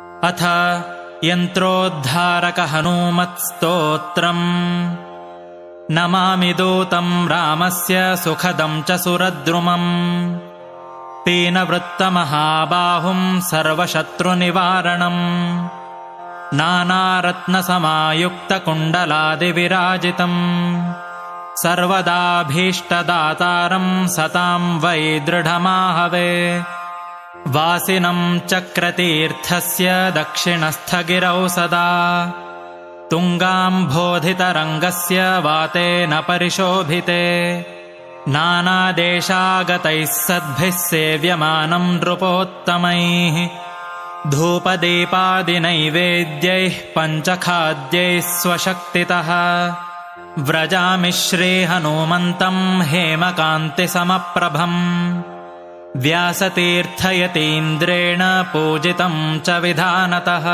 अथ यन्त्रोद्धारकहनूमत्स्तोत्रम्। नमामि दूतम् रामस्य सुखदम् च सुरद्रुमम्। पीनवृत्तमहाबाहुम् सर्वशत्रुनिवारणम्। नानारत्नसमायुक्तकुण्डलादिविराजितम्। सर्वदाभीष्टदातारम् सताम् वै दृढमाहवे वासिनम् चक्रतीर्थस्य दक्षिणस्थगिरौ सदा। तुङ्गाम्भोधितरङ्गस्य वातेन परिशोभिते। नानादेशागतैः सद्भिः सेव्यमानम् नृपोत्तमैः। धूपदीपादिनैवेद्यैः पञ्चखाद्यैः स्वशक्तितः। व्रजामि श्रीहनूमन्तम् हेमकान्तिसमप्रभम् व्यासतीर्थयतीन्द्रेण पूजितम् च विधानतः।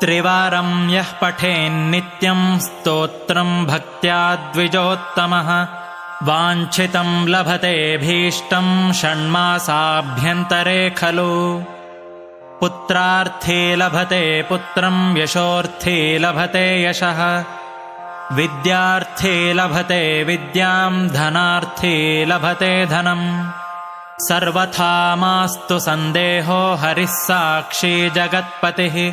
त्रिवारम् यः पठेन्नित्यम् स्तोत्रम् भक्त्या द्विजोत्तमः। वाञ्छितम् लभतेऽभीष्टम् षण्मासाभ्यन्तरे खलु। पुत्रार्थी लभते पुत्रम् यशोऽर्थी लभते यशः। विद्यार्थी लभते विद्याम् धनार्थी लभते धनम् सर्वथा मास्तु सन्देहो हरिः साक्षी जगत्पतिः।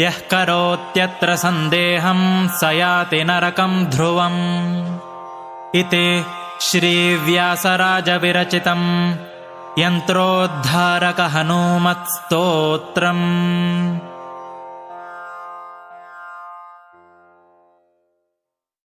यः करोत्यत्र सन्देहम् स याति नरकम् ध्रुवम्। इति श्रीव्यासराजविरचितम् यन्त्रोद्धारकहनूमत्स्तोत्रम्